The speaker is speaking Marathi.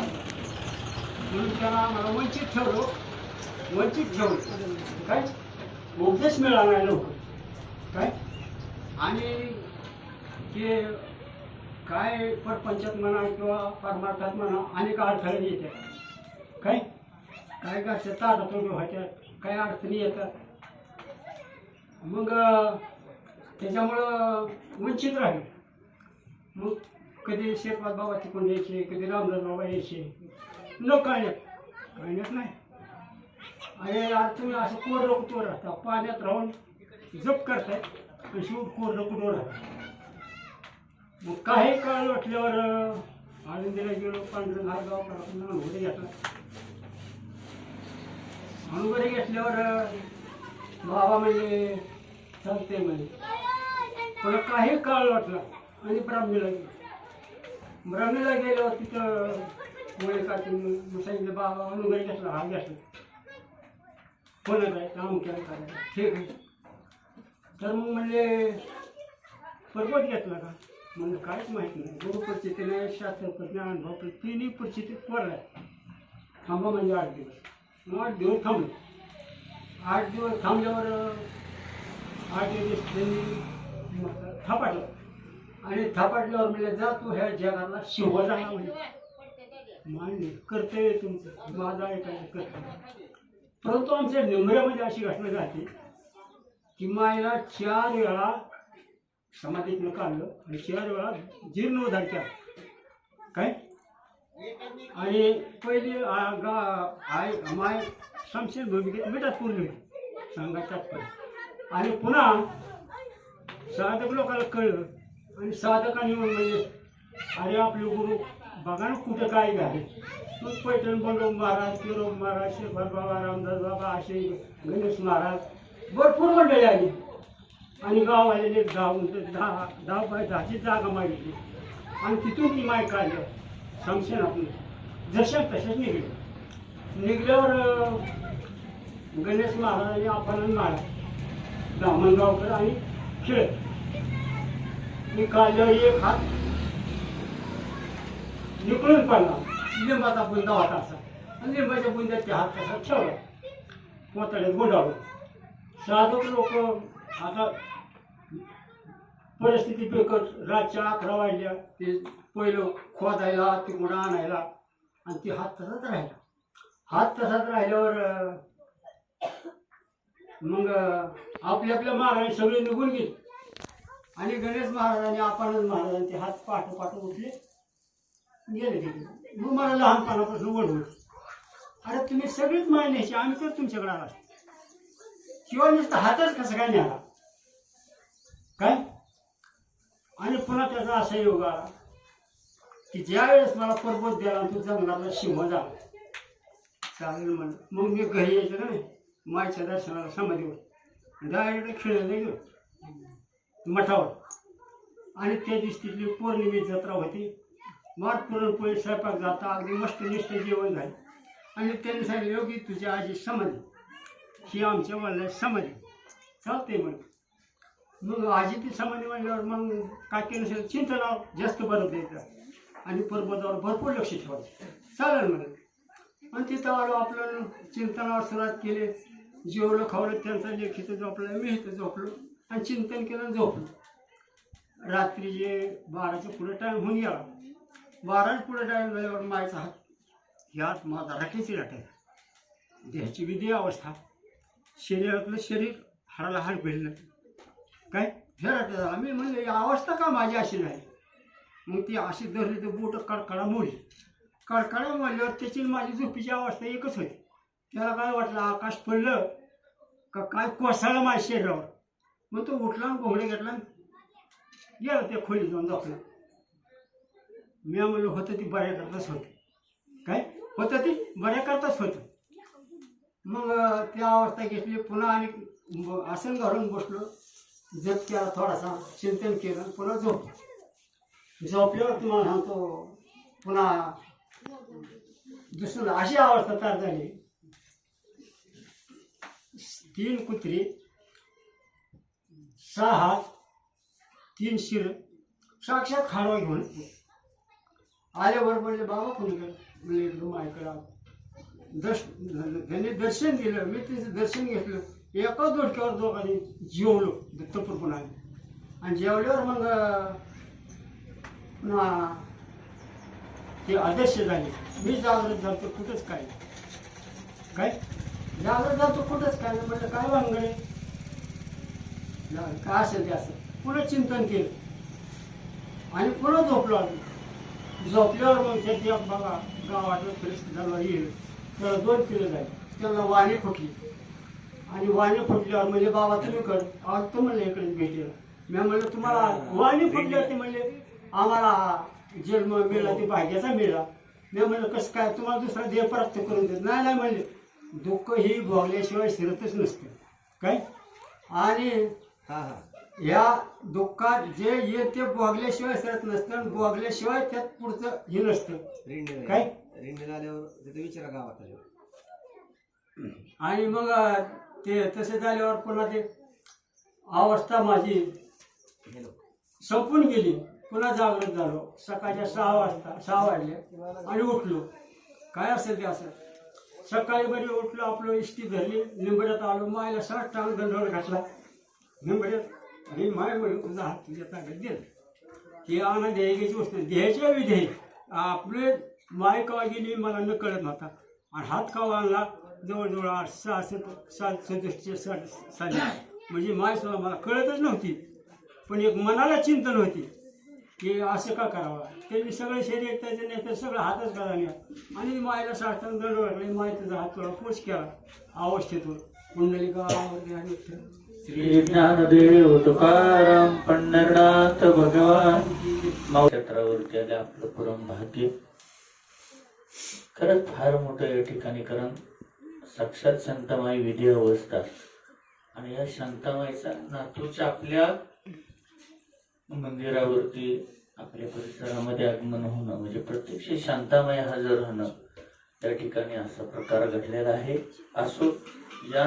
म्हणून त्याला आम्हाला वंचित ठेवलो वंचित ठेवलं काय? उपदेश मिळाला नाही लवकर. काय? आणि ते काय परपंचात म्हणा किंवा परमार्थात म्हणा अनेक अडथळे येतात. काय? काय घरच्या ताटातोडी व्हायच्यात काय अडचणी येतात? मग त्याच्यामुळं वंचित राहील. मग कधी शेखपात बाबा तिकडून यायचे कधी रामदास बाबा यायचे. लोक कळण्यात कळण्यात नाही. अरे यार तुम्ही असं कोरडं कुठं राहता? पाण्यात राहून जप करताय आणि शिव कोरडं कुठं राहता? मग काही काळ वाटल्यावर आनंदीला गेलो पांढरं घालगाव करा अनुभव घेतला अनुभव घेतल्यावर बाबा म्हणजे चालते म्हणजे पण काही काळ वाटला आणि ब्राह्मीला गेलो. ब्राह्मीला गेलो तिथं मुळे का सांगितलं बाबा अनुभव घेतला हा घेतला. कोणाचा आहे काम केलं करायचं ठीक आहे. तर मग म्हणजे परपत घेतला का? म्हणजे काहीच माहीत नाही. गुरु परिस्थिती नाही शास्त्र प्रज्ञा अनुभव तिन्ही परिस्थितीत पडलाय. थांबा म्हणजे आठ दिवस. मग आठ दिवस थांबले. आठ दिवस थांबल्यावर आठ दिवस त्यांनी थापाटलं आणि थापाटल्यावर म्हणजे जा तू ह्या जगाला शिव झाला म्हणजे मान्य कर्तव्य तुमचं. माझं ऐकायचं कर्तव्य? परंतु आमच्या निमऱ्यामध्ये अशी घटना घडते की मायला चार वेळा समाधीतनं काढलं आणि चार वेळा जीर्णोद्धार केला. काय? आणि पहिली आय माय शमशेर भूमिकेत मिठात पुरली सांगा तात्पर्य. आणि पुन्हा साधक लोकांना कळलं आणि साधकांनी म्हणजे अरे आपले गुरु बघा ना कुठं काय घाले मग पैठण बंडोब महाराज किरो महाराज शेखर बाबा रामदास बाबा असे गणेश महाराज. भरपूर मंडळी आली. आणि गाव आलेले ते दहा दहा बाय दहाची जागा मागितली. आणि तिथून ती माय काढलं. शमशेनातून जशा तशाच निघले निघल्यावर गणेश गणेश आणि आपण महाराज ब्राह्मणगावकर आणि खेळ मी एक हात निकळून पडला. लिंबाचा बुंदा होता असा. आणि लिंबाच्या बुंद्यात हात तसा ठेवला. कोतड्यात गुंडाळून. साधक लोक आता परिस्थिती बिकट. रातच्या अकरा वाजल्या. ते पहिलं खोदायला तिकडं आणायला. आणि ते हात तसाच राहिला. हात तसाच राहिल्यावर मग आपल्या आपल्या महाराजांनी सगळे निघून गेले. आणि गणेश महाराजांनी आपणच महाराजांचे हात पाठोपाठ उठले गेले तिकडे मग मला लहानपणापासून ओढ होती अरे तुम्ही सगळीच माय न्यायची आम्ही तर तुमच्याकडे आला किंवा नुसतं हातच कसं काय न्याला काय? आणि पुन्हा त्याचा असा योग आला की ज्या वेळेस मला पर्वत द्याला तू तो जंगलातला सिंह झाला. चालेल म्हण मग मी घरी यायचं का नाही मायच्या दर्शनाला समाधीवर डायरेक्ट खेळायला गेलो. मठावर. आणि त्या दिवशी तिथली पौर्णिमे जत्रा होती. मार पुरणपोळी स्वयंपाक जाता अगदी मस्त निष्ठ जेवण झाले. आणि त्यांनी सांगितलं योगी तुझ्या आजी समाधी ही आमच्या वडिला समाधी चालते मग. मग आजी ती समाधी म्हणल्यावर मग काकीनुसार केलं असेल जास्त बरं द्यायचं. आणि पर्वतावर भरपूर लक्ष ठेवायचं. चालेल म्हणून आणि तिथं आलो आपलं चिंतनावर सुरुवात केली. जेवलं खावलं त्यांचा लेखीचं झोपलं मी इथं झोपलो आणि चिंतन केलं झोपलो. रात्री रात्रीचे बाराच्या पुढे टाईम होऊन गेला. बाराच्या पुढे टाईम झाल्यावर मायचा हात ह्यात माझा राखीची राख आहे. देहाची विधी अवस्था. शरीरातलं शरीर हाडाला हाड भेटलं काय? हे राहते झाला. मी म्हणजे अवस्था का माझी अशी नाही? मग ती अशी धरली तर बोट कडकडा मोडली. कडकडा मोडल्यावर त्याची माझी झोपीची अवस्था एकच होती. त्याला काय वाटलं आकाश पडलं का काय कोसळलं माझ्या शरीरावर? मग तो उठला आणि घोंगडे घेतला गेला त्या खोलीत जाऊन झोपला. मी म्हणलं होतं ती बऱ्या करताच होती. काय? होतं ती बऱ्या करताच होतं. मग त्या ती अवस्था घेतली पुन्हा आणि आसन घालून बसलो. जप केला थोडासा चिंतन केलं पुन्हा झोप झोपल्यावर तुम्हाला सांगतो पुन्हा दुसरं अशी अवस्था तयार झाली. तीन कुत्री सहा हात तीन शिर साक्षात खाडवा घेऊन आल्यावर म्हणले बाबा फोन कर म्हणले एकदम ऐकडा दर्श त्यांनी दर्शन दिलं. मी तिचं दर्शन घेतलं. एका दोडक्यावर दोघांनी जेवलो दत्तप्रभूनाने आणि जेवल्यावर मग पुन्हा ते आदर्श झाले. मी जागृत झालो कुठंच काय? काय? जागृत झालो कुठंच काय. म्हटलं काय वांगडे काय असेल ते असं पुन्हा चिंतन केलं. आणि पुन्हा झोपलो आम्ही. झोपल्यावर मग त्याची बघा गावात परिस्थिती झाला येईल. त्याला दोन किलो जाईल. त्याला वाणी फुटली. आणि वाणी फुटल्यावर म्हणजे बाबा तुम्ही कर. आज तर म्हणलं इकडे भेटेल. मी म्हणलं तुम्हाला वाणी फुटल्यावर ते म्हणले. आम्हाला जन्म मिळाला ते भाग्याचा मिळाला. मी म्हणलं कसं काय? तुम्हाला दुसरा देह प्राप्त करून देत नाही. नाही म्हणले. दुःख ही भोगल्याशिवाय शिरतच नसते. काय? आणि हा हा. या दुःखात जे येते भोगल्याशिवाय सरत नसतं आणि भोगल्याशिवाय त्यात पुढचं हे नसतं. काय? रिंडे आल्यावर तिथे विचारा गावात आल्यावर आणि मग ते तसे झाल्यावर पुन्हा ते अवस्था माझी संपून गेली. पुन्हा जागृत झालो. सकाळच्या सहा वाजता सहा वाजले आणि उठलो. काय असेल ते असं? सकाळी बरी उठलो आपलं इष्टी धरली निंबड्यात आलो मायला साठ टांग दंडवड घातला. निंबड्यात आणि माय म्हणून तुझा हात तुझ्या ताकद दिला ही आणा द्यायची वस्तू नाही. विधेय आपले माय कवा गेली मला न कळत नव्हता. आणि हात कवा आणला जवळजवळ आठ सहा सत सात सदुसष्टच्या साठ साली म्हणजे माय सुद्धा मला कळतच नव्हती. पण एक मनाला चिंतन होती. की असं का करावं? त्यांनी सगळे शरीर त्याचे नाही तर सगळं हातच करा आणि मायला साठवून दंड वाटले मायचा हात थोडा पोच केला अवस्थेतून. कुंडलिका श्री ज्ञानदेव तुकाराम पंढरनाथ भगवान. क्षेत्रावरती आले आपलं परम भाग्य. खरंच फार मोठं या ठिकाणी कारण साक्षात संतमाई विधी अवस्था. आणि या शांतामाईचा नातूच्या आपल्या मंदिरावरती आपल्या परिसरामध्ये आगमन होणं म्हणजे प्रत्यक्ष शांतामय हजर होणं त्या ठिकाणी असा प्रकार घडलेला आहे. असो या